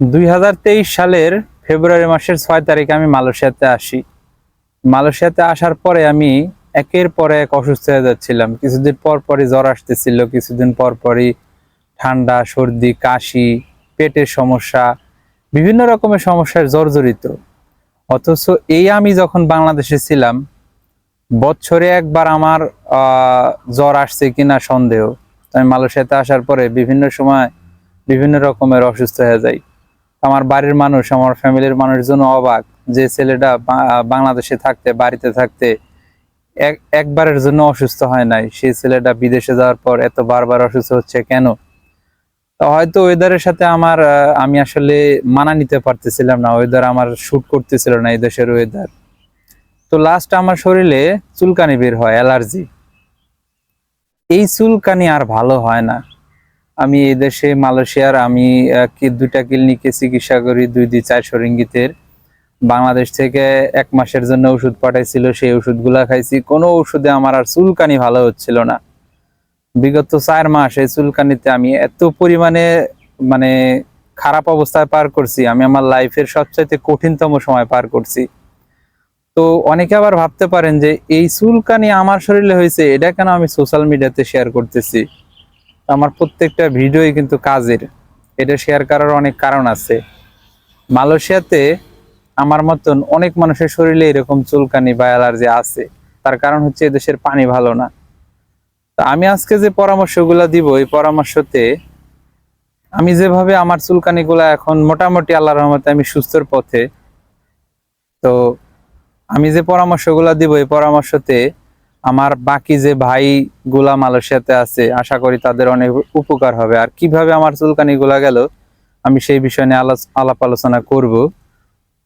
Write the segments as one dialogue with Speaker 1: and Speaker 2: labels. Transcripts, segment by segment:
Speaker 1: দুই হাজার তেইশ সালের ফেব্রুয়ারি মাসের ছয় তারিখে আমি মালয়েশিয়াতে আসি। মালয়েশিয়াতে আসার পরে আমি একের পর এক অসুস্থ হয়ে যাচ্ছিলাম। কিছুদিন পর পরই জ্বর আসতেছিল, কিছুদিন পর পরই ঠান্ডা, সর্দি, কাশি, পেটের সমস্যা, বিভিন্ন রকমের সমস্যার জর্জরিত। অথচ এই আমি যখন বাংলাদেশে ছিলাম, বছরে একবার আমার জ্বর আসছে কিনা সন্দেহ। আমি মালয়েশিয়াতে আসার পরে বিভিন্ন সময় বিভিন্ন রকমের অসুস্থ হয়ে যাই। আমার বাড়ির মানুষ, আমার ফ্যামিলির মানুষজন অবাক যে ছেলেটা বাংলাদেশে থাকতে, বাড়িতে থাকতে এক- একবারের জন্য অসুস্থ হয় নাই। সেই ছেলেটা বিদেশে যাওয়ার পর এত বারবার অসুস্থ হচ্ছে কেন? হয়তো ওয়েদারের সাথে আমার আমি আসলে মানা নিতে পারতেছিলাম না। ওয়েদার আমার শুট করতেছিল না এই দেশের ওয়েদার তো লাস্ট আমার শরীরে চুলকানি বের হয় অ্যালার্জি এই চুলকানি আর ভালো হয় না। আমি এই দেশে মালয়েশিয়ার, আমি দুইটা ক্লিনিকে চিকিৎসা করি, দুই দুই চারশো রিঙ্গিতের বাংলাদেশ থেকে এক মাসের জন্য ওষুধ পাঠাইছিল, সেই ওষুধগুলা খাইছি। কোনো ওষুধে আমার আর চুলকানি ভালো হচ্ছিল না। বিগত চার মাস এই চুলকানিতে আমি এত পরিমাণে মানে খারাপ অবস্থায় পার করছি। আমি আমার লাইফের সবচাইতে কঠিনতম সময় পার করছি। তো অনেকে আবার ভাবতে পারেন যে, এই চুলকানি আমার শরীরে হয়েছে, এটা কেন আমি সোশ্যাল মিডিয়াতে শেয়ার করতেছি? আমার প্রত্যেকটা ভিডিওই কিন্তু কাজের। এটা শেয়ার করার অনেক কারণ আছে। মালয়েশিয়াতে আমার মতন অনেক মানুষের শরীরে এরকম চুলকানি বা অ্যালার্জি আছে। তার কারণ হচ্ছে এদেশের পানি ভালো না। তা আমি আজকে যে পরামর্শগুলো দিব, এই পরামর্শতে আমি যেভাবে আমার চুলকানিগুলা এখন মোটামুটি আল্লাহ রহমতে আমি সুস্থর পথে, তো আমি যে পরামর্শগুলো দিব, এই পরামর্শতে আমার বাকি যে ভাই গুলা মালয়েশিয়াতে আছে, আশা করি তাদের অনেক উপকার হবে। আর কীভাবে আমার চুলকানি গুলা গেল আমি সেই বিষয় নিয়ে আলাপ আলোচনা করব।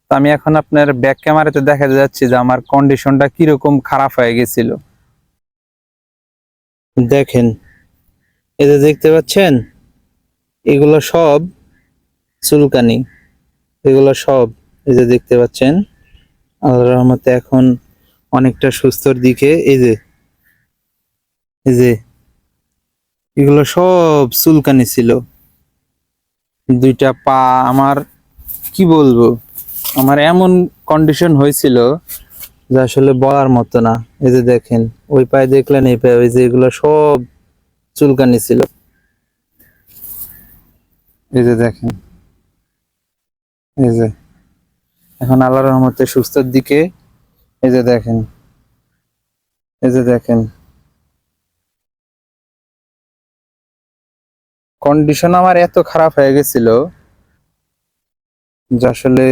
Speaker 1: তো আমি এখন আপনার ব্যাক ক্যামেরাতে দেখা যাচ্ছে যে আমার কন্ডিশনটা কীরকম খারাপ হয়ে গেছিল। দেখেন যে দেখতে পাচ্ছেন, এগুলো সব চুলকানি, এগুলো সব, এই যে দেখতে পাচ্ছেন আল্লাহ রহমতে এখন অনেকটা সুস্থর দিকে, এই যে এই যে, এগুলো সব চুলকানি ছিল। দুইটা পা, আমার, কি বলব, আমার এমন কন্ডিশন হয়েছিল যে আসলে বলার মতো না। এই যে দেখেন, ওই পায়ে দেখলেন, এই পায়ে, ওই যে এগুলো সব চুলকানি ছিল। এই যে দেখেন, এই যে, এখন আল্লাহর রহমতে সুস্থর দিকে এই যে দেখেন। এই যে দেখেন। কন্ডিশন আমার এত খারাপ হয়ে গেছিল যে আসলে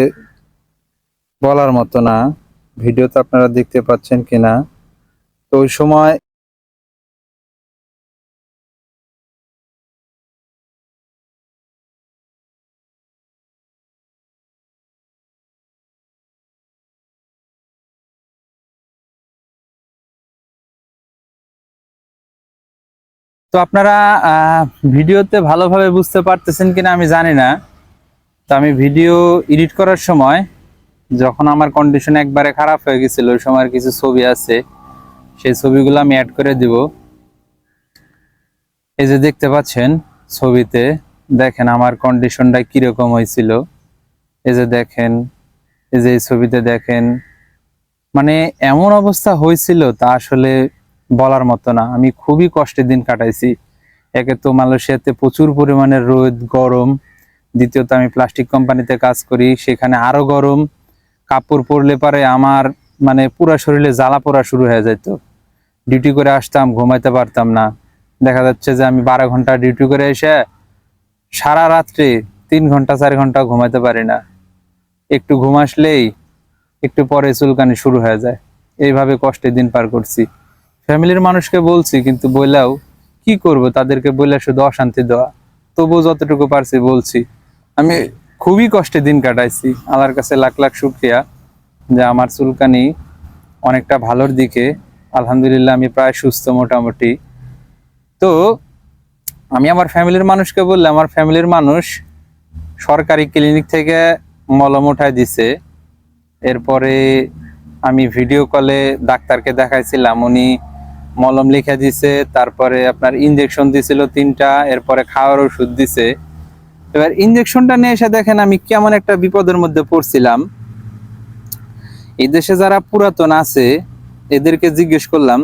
Speaker 1: বলার মতো না। ভিডিওতে আপনারা দেখতে পাচ্ছেন কিনা। তো ওই সময় তো আপনারা ভিডিওতে ভালোভাবে বুঝতে পারতেছেন কিনা আমি জানি না। তো আমি ভিডিও এডিট করার সময় যখন আমার কন্ডিশন একবারে খারাপ হয়ে গেছিল, ওই সময়ের কিছু ছবি আছে, সেই ছবিগুলো আমি অ্যাড করে দিব। এই যে দেখতে পাচ্ছেন ছবিতে, দেখেন আমার কন্ডিশনটা কীরকম হয়েছিল। এই যে দেখেন, এই যে এই ছবিতে দেখেন মানে এমন অবস্থা হয়েছিল তা আসলে বলার মতো না। আমি খুবই কষ্টের দিন কাটাইছি। একে তো মালয়েশিয়াতে প্রচুর পরিমাণে রোদ, গরম। দ্বিতীয়ত আমি প্লাস্টিক কোম্পানিতে কাজ করি, সেখানে আরও গরম। কাপড় পরলে পারে আমার মানে পুরা শরীরে জ্বালা পোড়া শুরু হয়ে যেত ডিউটি করে আসতাম, ঘুমাইতে পারতাম না। দেখা যাচ্ছে যে আমি বারো ঘণ্টা ডিউটি করে এসে সারা রাত্রে তিন ঘণ্টা, চার ঘণ্টা ঘুমাইতে পারি না। একটু ঘুম আসলেই একটু পরে চুলকানি শুরু হয়ে যায়। এইভাবে কষ্টের দিন পার করছি। ফ্যামিলির মানুষকে বলছি, কিন্তু বললেও কি করব? তাদেরকে বললে শুধু অশান্তি দেওয়া। তবুও যতটুকু পারছি বলছি। আমি খুবই কষ্টে দিন কাটাইছি। আল্লাহর কাছে লাখ লাখ শুক্রিয়া যে আমার চুলকানি অনেকটা ভালোর দিকে, আলহামদুলিল্লাহ আমি প্রায় সুস্থ মোটামুটি। তো আমি আমার ফ্যামিলির মানুষকে বললে, আমার ফ্যামিলির মানুষ সরকারি ক্লিনিক থেকে মলম উঠায় দিছে। এরপরে আমি ভিডিও কলে ডাক্তারকে দেখাইছিলাম। উনি মলম লিখে দিছে, তারপরে আপনার ইনজেকশন দিছিল তিনটা, এরপরে খাওয়ার ওষুধ দিছে। এবার ইঞ্জেকশনটা নিয়ে এসে দেখেন আমি কেমন একটা বিপদের মধ্যে পড়ছিলাম। এই দেশে যারা পুরাতন আছে, এদেরকে জিজ্ঞেস করলাম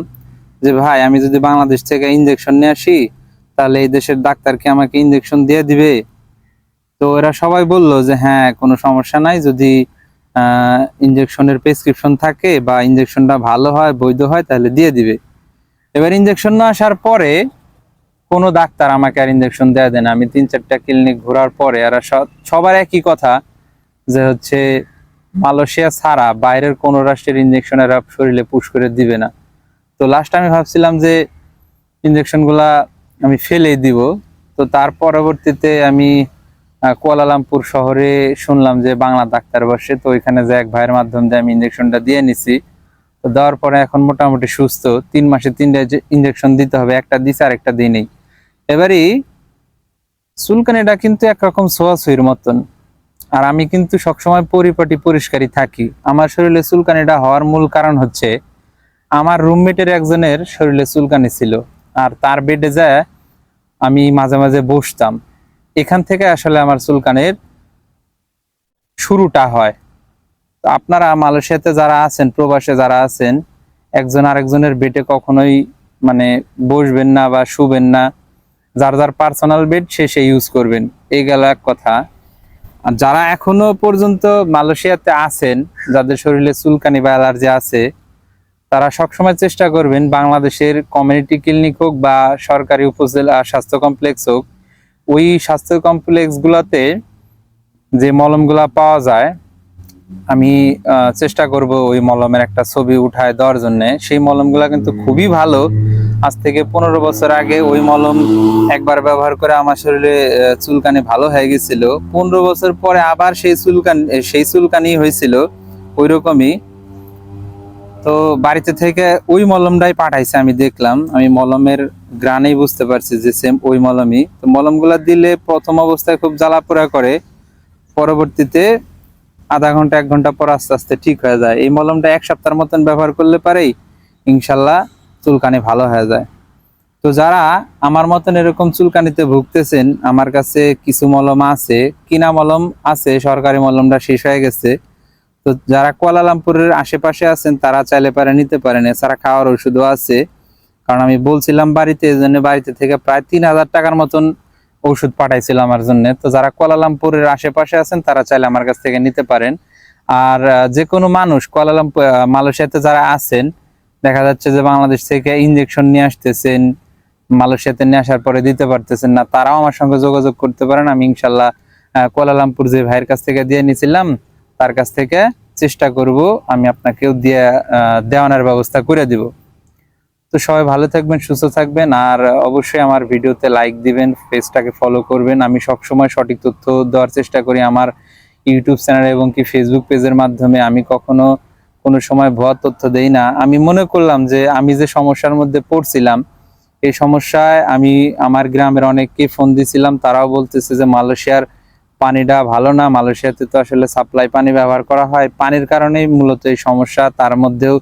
Speaker 1: যে, ভাই, আমি যদি বাংলাদেশ থেকে ইঞ্জেকশন নিয়ে আসি, তাহলে এই দেশের ডাক্তারকে আমাকে ইঞ্জেকশন দিয়ে দিবে? তো এরা সবাই বলল যে হ্যাঁ কোনো সমস্যা নাই। যদি ইঞ্জেকশনের প্রেসক্রিপশন থাকে বা ইঞ্জেকশনটা ভালো হয়, বৈধ হয়, তাহলে দিয়ে দিবে। এবার ইঞ্জেকশন না আসার পরে কোনো ডাক্তার আমাকে আর ইঞ্জেকশন দেয় দেন আমি তিন চারটা ক্লিনিক ঘোরার পরে আর সবার একই কথা যে হচ্ছে মালয়েশিয়া ছাড়া বাইরের কোনো রাষ্ট্রের ইঞ্জেকশন এরা শরীরে পুশ করে দিবে না। তো লাস্ট আমি ভাবছিলাম যে ইঞ্জেকশনগুলা আমি ফেলেই দিব। তো তার পরবর্তীতে আমি কুয়ালালামপুর শহরে শুনলাম যে বাংলা ডাক্তার বসে। তো ওইখানে যে এক ভাইয়ের মাধ্যম দিয়ে আমি ইঞ্জেকশনটা দিয়ে নিছি। দেওয়ার পরে এখন মোটামুটি সুস্থ। তিন মাসে তিনটা ইঞ্জেকশন দিতে হবে, একটা দিছে আর একটা দিই নেই এবারই চুলকানিটা কিন্তু একরকম সোয়াছুইর মতন। আর আমি কিন্তু সবসময় পরিপাটি, পরিষ্কারই থাকি। আমার শরীরে চুলকানিটা হওয়ার মূল কারণ হচ্ছে, আমার রুমমেটের একজনের শরীরে চুলকানি ছিল। আর তার বেডে যায় আমি মাঝে মাঝে বসতাম। এখান থেকে আসলে আমার চুলকানির শুরুটা হয়। তো আপনারা মালয়েশিয়াতে যারা আছেন, প্রবাসে যারা আছেন, একজন আরেকজনের বেডে কখনোই মানে বসবেন না বা শুবেন না। যার যার পার্সোনাল বেড সে সে ইউজ করবেন। এই গেল এক কথা। আর যারা এখনও পর্যন্ত মালয়েশিয়াতে আছেন, যাদের শরীরে চুলকানি বা অ্যালার্জি আছে, তারা সবসময় চেষ্টা করবেন বাংলাদেশের কমিউনিটি ক্লিনিক হোক বা সরকারি উপজেলা স্বাস্থ্য কমপ্লেক্স হোক, ওই স্বাস্থ্য কমপ্লেক্স গুলাতে যে মলমগুলা পাওয়া যায় আমি চেষ্টা করব ওই মলমের একটা ছবি উঠায় দেওয়ার জন্য। সেই মলমগুলা কিন্তু খুবই ভালো। আজ থেকে পনেরো বছর আগে ওই মলম একবার ব্যবহার করে আমার শরীরে চুলকানি ভালো হয়ে গেছিল। পনেরো বছর পরে আবার সেই চুলকানি সেই চুলকানি হয়েছিল ওই রকমই তো বাড়িতে থেকে ওই মলমটাই পাঠাইছে আমি দেখলাম। আমি মলমের গ্রানেই বুঝতে পারছি যে সেম ওই মলমই। তো মলমগুলা দিলে প্রথম অবস্থায় খুব জ্বালা পোড়া করে। পরবর্তীতে আধা ঘণ্টা, এক ঘণ্টা পর আস্তে আস্তে ঠিক হয়ে যায়। এই মলমটা এক সপ্তাহের মতন ব্যবহার করলে পারেই ইনশাল্লাহ চুলকানি ভালো হয়ে যায়। তো যারা আমার মতন এরকম চুলকানিতে ভুগতেছেন, আমার কাছে কিছু মলম আছে, কিনা মলম আছে, সরকারি মলমটা শেষ হয়ে গেছে। তো যারা কুয়ালালামপুরের আশেপাশে আছেন, তারা চাইলে পারে, নিতে পারেন। এছাড়া খাওয়ার ওষুধও আছে। কারণ আমি বলছিলাম বাড়িতে এই জন্য বাড়িতে থেকে প্রায় তিন হাজার টাকার মতন ওষুধ পাঠাইছিল আমার জন্য। তো যারা কুয়ালালামপুরের আশেপাশে আছেন, তারা চাইলে আমার কাছ থেকে নিতে পারেন। আর যে কোনো মানুষ কুয়ালালামপুর মালয়েশিয়াতে যারা আছেন, দেখা যাচ্ছে যে বাংলাদেশ থেকে ইঞ্জেকশন নিয়ে আসতেছেন, মালয়েশিয়াতে নিয়ে আসার পরে দিতে পারতেছেন না, তারাও আমার সঙ্গে যোগাযোগ করতে পারেন। আমি ইনশাল্লাহ কুয়ালালামপুর যে ভাইয়ের কাছ থেকে দিয়ে নিয়েছিলাম তার কাছ থেকে চেষ্টা করব, আমি আপনাকেও দিয়ে দেওয়ানোর ব্যবস্থা করে দিব। তো সবাই ভালো থাকবেন, সুস্থ থাকবেন, আর অবশ্যই আমার ভিডিওতে লাইক দিবেন পেজটাকে ফলো করবেন। আমি সবসময় সঠিক তথ্য দেওয়ার চেষ্টা করি আমার ইউটিউব চ্যানেল এবং কি ফেসবুক পেজের মাধ্যমে। আমি কখনো কোনো সময় ভুয়া তথ্য দেই না। আমি মনে করলাম যে আমি যে সমস্যার মধ্যে পড়ছিলাম, এই সমস্যায় আমি আমার গ্রামের অনেককে ফোন দিছিলাম। তারাও বলতেছে যে মালয়েশিয়ার পানিটা ভালো না। মালয়েশিয়াতে তো আসলে সাপ্লাই পানি ব্যবহার করা হয়। পানির কারণেই মূলত এই সমস্যা। তার মধ্যেও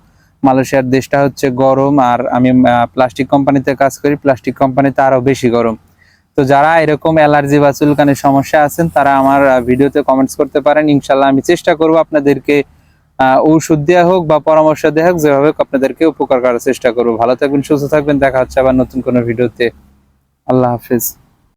Speaker 1: মালয়েশিয়ার দেশটা হচ্ছে গরম আর আমি প্লাস্টিক কোম্পানিতে কাজ করি প্লাস্টিক কোম্পানিতে আরও বেশি গরম। তো যারা এরকম অ্যালার্জি বা চুলকানির সমস্যা আছেন, তারা আমার ভিডিওতে কমেন্টস করতে পারেন। ইনশাল্লাহ আমি চেষ্টা করব আপনাদেরকে ঔষধ দেওয়া হোক বা পরামর্শ দেওয়া হোক, যেভাবে আপনাদেরকে উপকার করার চেষ্টা করব। ভালো থাকবেন, সুস্থ থাকবেন। দেখা হচ্ছে আবার নতুন কোনো ভিডিওতে আল্লাহ হাফিজ।